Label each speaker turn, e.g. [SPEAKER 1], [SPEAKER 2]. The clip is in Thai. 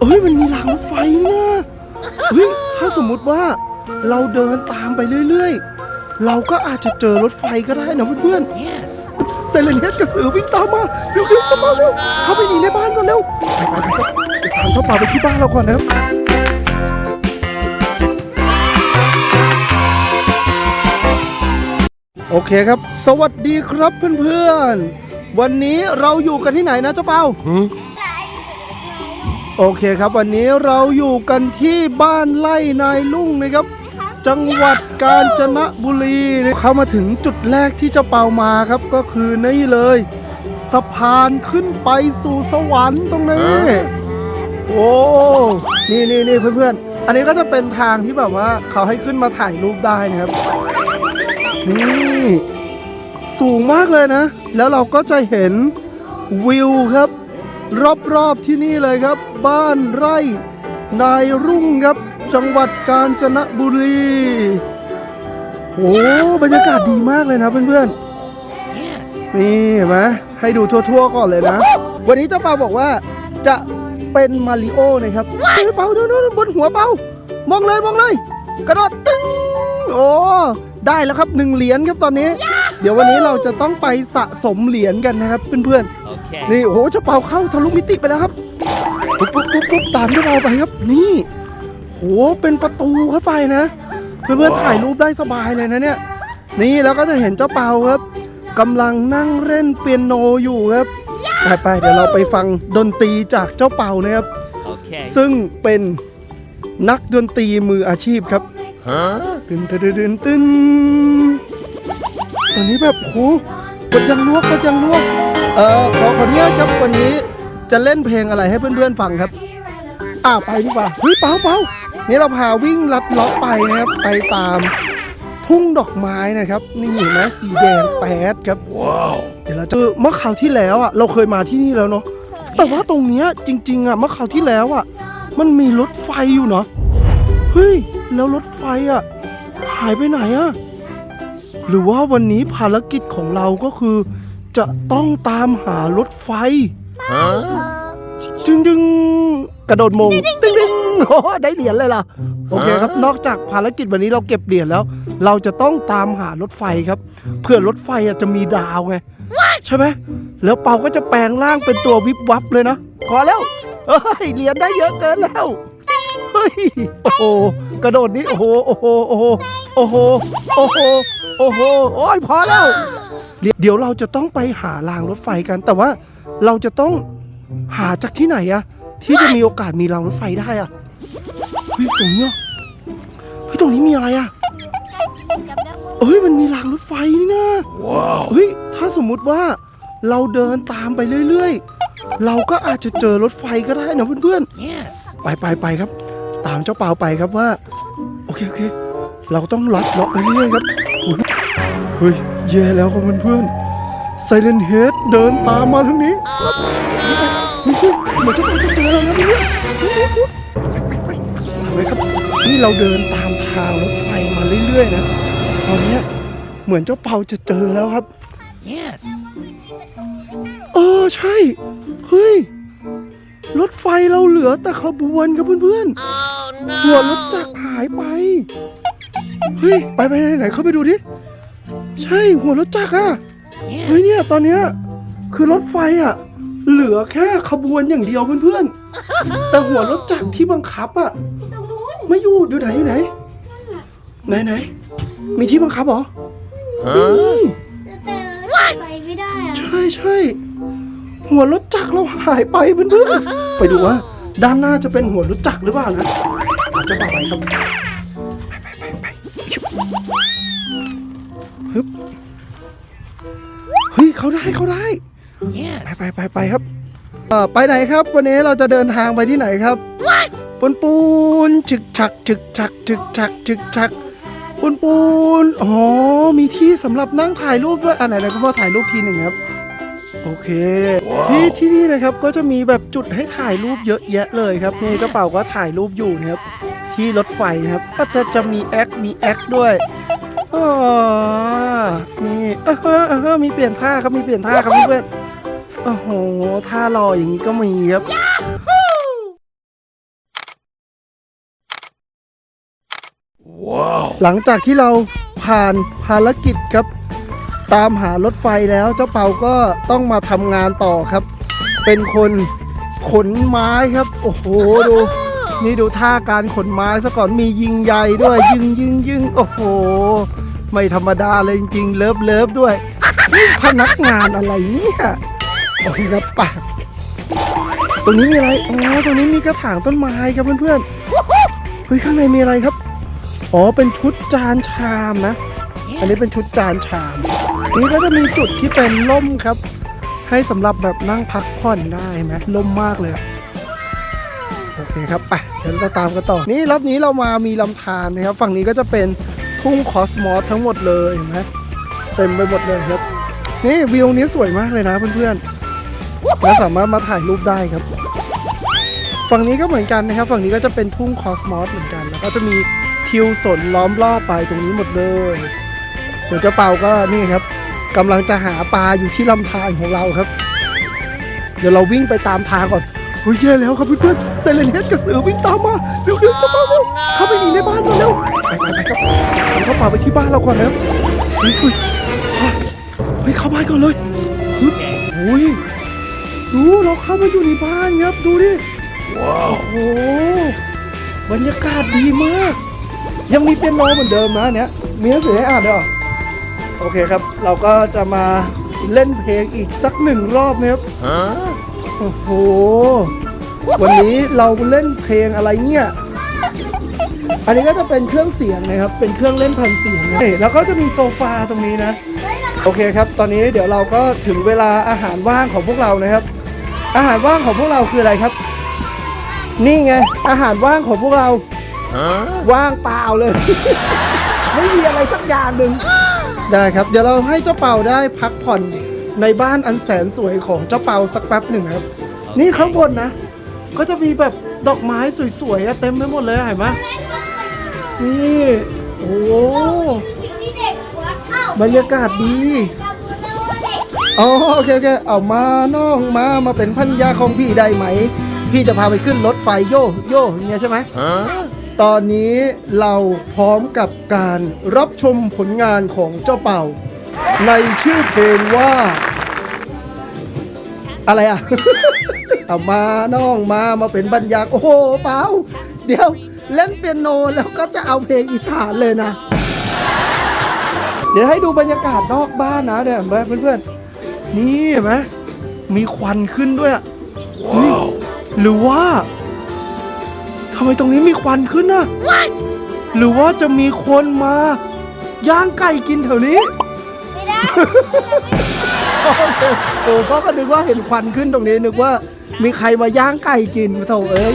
[SPEAKER 1] เอ้ยมันมีรางรถไฟนี่นะเฮ้ยถ้าสมมุติว่าเราเดินตามไปเรื่อยๆ เราก็อาจจะเจอรถไฟก็ได้นะเพื่อนๆเซเลนเฮดกับเสือวิ่งตามมาเร็วๆเข้ามาเร็วเข้าไปหนีในบ้านก่อนเร็วไปไปไปครับไปตามเจ้าป่าไปที่บ้านเราก่อนนะครับโอเคครับ สวัสดีครับเพื่อนๆ วันนี้เราอยู่กันที่ไหนนะเจ้าเปา โอเคครับวันนี้เราอยู่กันที่บ้านไร่นายลุ่งนะครับ จังหวัดกาญจนบุรีเข้ามาถึงจุดแรกที่เจ้าเปามาครับก็คือนี่เลย สะพานขึ้นไปสู่สวรรค์ตรงนี้โอ้นี่นี่นี่เพื่อนๆ อันนี้ก็จะเป็นทางที่แบบว่าเขาให้ขึ้นมาถ่ายรูปได้นะครับ นี่สูงมากเลยนะ แล้วเราก็จะเห็นวิวครับ รอบๆที่นี่เลยครับ บ้านไร่ นายรุ่งครับ จังหวัดกาญจนบุรีโอ้บรรยากาศดีมากเลยนะเพื่อนๆนี่เห็นไหมให้ดูทั่วๆก่อนเลยนะ วันนี้เจ้าเปาบอกว่าจะเป็นมาริโอนะครับเฮ้ยเปาดูดูดูบนหัวเปามองเลยมองเลย กระโดดตึ้งโอ้ได้แล้วครับหนึ่งเหรียญครับตอนนี้ เดี๋ยววันนี้เราจะต้องไปสะสมเหรียญกันนะครับเพื่อนๆ นี่โอ้โหเจ้าเปาเข้าทะลุมิติไปแล้วครับปุ๊บปุ๊บปุ๊บปุ๊บตามเจ้าเปาไปครับ นี่โหเป็นประตูเข้าไปนะ เพื่อนๆถ่ายรูปได้สบายเลยนะเนี่ย นี่แล้วก็จะเห็นเจ้าเปาครับกำลังนั่งเล่นเปียโนอยู่ครับไปไปๆเดี๋ยวเราไปฟังดนตรีจากเจ้าเปานะครับ
[SPEAKER 2] Okay.
[SPEAKER 1] ซึ่งเป็นนักดนตรีมืออาชีพครับตึนตึนตึนตึนตอนนี้แบบโห กดยังลวกกดยังลวกเอ่อขอขออนุญาตครับวันนี้จะเล่นเพลงอะไรให้เพื่อนๆฟังครับอ้าวไปดีกว่าเฮ้ยเปาเปานี่เราพาวิ่งลัดเลาะไปนะครับไปตามทุ่งดอกไม้นะครับ นี่เห็นไหมสีแดงแป๊ดครับเดี๋ยวเราจะเมื่อคราวที่แล้วอะเราเคยมาที่นี่แล้วเนาะแต่ว่าตรงเนี้ยจริง ๆอะเมื่อคราวที่แล้วอะ มันมีรถไฟอยู่เนาะเฮ้ยแล้วรถไฟอะหายไปไหนอะ หรือว่าวันนี้ภารกิจของเราก็คือ จะต้องตามหารถไฟจึงจึงกระโดดมงตึ้งตึ้งโอ้ได้เหรียญเลยล่ะ โอเคครับ นอกจากภารกิจวันนี้เราเก็บเหรียญแล้ว เราจะต้องตามหารถไฟครับ เพื่อรถไฟอะจะมีดาวไง ใช่ไหม แล้วเปาก็จะแปลงร่างเป็นตัววิบวับเลยนะขอแล้วเฮ้ยเหรียญได้เยอะเกินแล้ว เฮ้ย โอ้โห กระโดดนี้ โอ้โห โอ้โห โอ้โห โอ้โห โอ้โห โอ้โห โอ้ยพอแล้วเดี๋ยวเดี๋ยวเราจะต้องไปหารางรถไฟกัน แต่ว่าเราจะต้องหาจากที่ไหนอะที่จะมีโอกาสมีรางรถไฟได้อะเฮ้ยตรงเนี้ยเฮ้ยตรงนี้มีอะไรอะเอ้ยมันมีรางรถไฟนี่นะเฮ้ยถ้าสมมุติว่าเราเดินตามไปเรื่อยๆ เราก็อาจจะเจอรถไฟก็ได้นะเพื่อนๆ
[SPEAKER 2] Yes.
[SPEAKER 1] ไปไปไปครับ ตามเจ้าเปาไปครับว่า โอเคโอเค เราต้องลัดเลาะไปเรื่อยๆครับอุ๊ย เฮ้ยแย่แล้วครับเพื่อนๆไซเลนเฮดเดินตามมาทางนี้เหมือนเจ้าเปาจะเจอแล้วนะเนี่ยไปครับนี่เราเดินตามทางรถไฟมาเรื่อยๆนะตอนนี้เหมือนเจ้าเปาจะเจอแล้วครับ
[SPEAKER 2] Yes.
[SPEAKER 1] เออใช่เฮ้ยรถไฟเราเหลือแต่ขบวนครับเพื่อนๆหัวรถจักรหายไป เฮ้ย ไปไปไหนไหนเข้าไปดูดิ ใช่หัวรถจักรอะเฮ้ย
[SPEAKER 2] Yes.
[SPEAKER 1] เนี่ยตอนเนี้ยคือรถไฟอะเหลือแค่ขบวนอย่างเดียวเพื่อนๆ แต่หัวรถจักรที่บังคับอะไม่อยู่อยู่ไหนอยู่ไหน ไหนไหนมีที่บังคับเหรอเฮ้ย
[SPEAKER 3] แต่ไปไม่ได้อะ
[SPEAKER 1] ใช่ใช่หัวรถจักรเราหายไปเพื่อนๆไปดูว่าด้านหน้าจะเป็นหัวรถจักรหรือเปล่านะอาจจะป่าไปครับไปไปไปไปชุบ ฮึบเฮ้ยเขาได้เขาได้ไป
[SPEAKER 2] Yes.
[SPEAKER 1] ไปไปไปครับเอ่อไปไหนครับ วันนี้เราจะเดินทางไปที่ไหนครับปูนปูนฉึกฉักฉึกฉักฉึกฉักฉึกฉักปูนปูนอ๋อมีที่สำหรับนั่งถ่ายรูปด้วยอันไหนไหนคุณพ่อถ่ายรูปทีหนึ่งครับโอเค ที่ที่นี่นะครับก็จะมีแบบจุดให้ถ่ายรูปเยอะแยะเลยครับนี่กระเป๋าก็ถ่ายรูปอยู่นะครับที่รถไฟนะครับก็จะจะมีแอคมีแอคด้วย ออนี่เออมีเปลี่ยนท่าครับมีเปลี่ยนท่าครับเพื่อนโอ้โหท่ารออย่างนี้ก็มีครับหลังจากที่เราผ่านภารกิจครับ ตามหารถไฟแล้วเจ้าเปาก็ต้องมาทำงานต่อครับ เป็นคนขนไม้ครับ โอ้โหดู นี่ดูท่าการขนไม้ซะก่อนมียิงใหญ่ด้วย ยิงยิงยิงโอ้โห ไม่ธรรมดาเลยจริงเลิฟเลิฟด้วย พนักงานอะไรเนี่ยโอเคครับป่ะตรงนี้มีอะไรอ๋อตรงนี้มีกระถางต้นไม้ครับเพื่อนๆเฮ้ยข้างในมีอะไรครับอ๋อเป็นชุดจานชามนะ อันนี้เป็นชุดจานชาม นี่ก็จะมีจุดที่เป็นล่มครับ ให้สำหรับแบบนั่งพักผ่อนได้ไหมล่มมากเลย อะคครับไปเดี๋ยวเราตามกันต่อ นี่รอบนี้เรามามีลำธารนะครับ ฝั่งนี้ก็จะเป็นทุ่งคอสมอสทั้งหมดเลยเห็นไหมเต็มไปหมดเลยครับ นี่วิวนี้สวยมากเลยนะเพื่อนๆและสามารถมาถ่ายรูปได้ครับ ฝั่งนี้ก็เหมือนกันนะครับ ฝั่งนี้ก็จะเป็นทุ่งคอสมอสเหมือนกัน แล้วก็จะมีทิวสนล้อมรอบไปตรงนี้หมดเลยส่วนเจ้าเปาก็นี่ครับกำลังจะหาปลาอยู่ที่ลำธารของเราครับ เดี๋ยวเราวิ่งไปตามทางก่อน เฮ้ยแย่แล้วครับเพื่อนๆเซเลนเฮดกับเสือวิ่งตามมาเร็วๆเจ้าเปาเร็วเข้าไปหนีในบ้านก่อนเร็วไปไปไปครับเข้าป่าไปที่บ้านเราก่อนนะครับเฮ้ยเฮ้ยเฮ้ยเข้าบ้านก่อนเลยโอ้ยดูเราเข้ามาอยู่ในบ้านครับดูดิว้าวโอ้โหบรรยากาศดีมาก ยังมีเปียโนเหมือนเดิมนะเนี่ยมีหนังสือให้อ่านด้วยโอเคครับ เราก็จะมาเล่นเพลงอีกสักหนึ่งรอบนะครับ โอ้โห วันนี้เราเล่นเพลงอะไรเนี่ย อันนี้ก็จะเป็นเครื่องเสียงนะครับ เป็นเครื่องเล่นแผ่นเสียงนะแล้วก็จะมีโซฟาตรงนี้นะ โอเคครับ ตอนนี้เดี๋ยวเราก็ถึงเวลาอาหารว่างของพวกเรานะครับ อาหารว่างของพวกเราคืออะไรครับ นี่ไง อาหารว่างของพวกเรา ว่างเปล่าเลย ไม่มีอะไรสักอย่างหนึ่งได้ครับ เดี๋ยวเราให้เจ้าเป่าได้พักผ่อน ในบ้านอันแสนสวยของเจ้าเป่าสักแป๊บหนึ่งครับ นี่ข้างบนนะ ก็จะมีแบบดอกไม้สวยๆอะเต็มไปหมดเลยอะเห็นไหมนี่ โอ้โห
[SPEAKER 3] สิ่งที่เด็กวัดเอ้า
[SPEAKER 1] บรรยากาศดี
[SPEAKER 3] จำได้ว่าเด็ก
[SPEAKER 1] อ๋อโอเคโอเคเอามาน้องมามาเป็นพันยาของพี่ได้ไหม พี่จะพาไปขึ้นรถไฟโยโยอย่างเงี้ยใช่ไหมตอนนี้เราพร้อมกับการรับชมผลงานของเจ้าเป่า ในชื่อเพลงว่า อะไรอะ เอามาน้องมามาเป็นบรรยากโอ้โหเปล่าเดี๋ยวเล่นเปียโนแล้วก็จะเอาเพลงอีสานเลยนะ เดี๋ยวให้ดูบรรยากาศนอกบ้านนะเนี่ยเห็นไหมเพื่อนๆนี่เห็นไหมมีควันขึ้นด้วยอะหรือว่าทำไมตรงนี้มีควันขึ้นนะ หรือว่าจะมีคนมาย่างไก่กินแถวนี้ โอ้พ่อก็นึกว่าเห็นควันขึ้นตรงนี้นึกว่ามีใครมาย่างไก่กินโถเอ้ย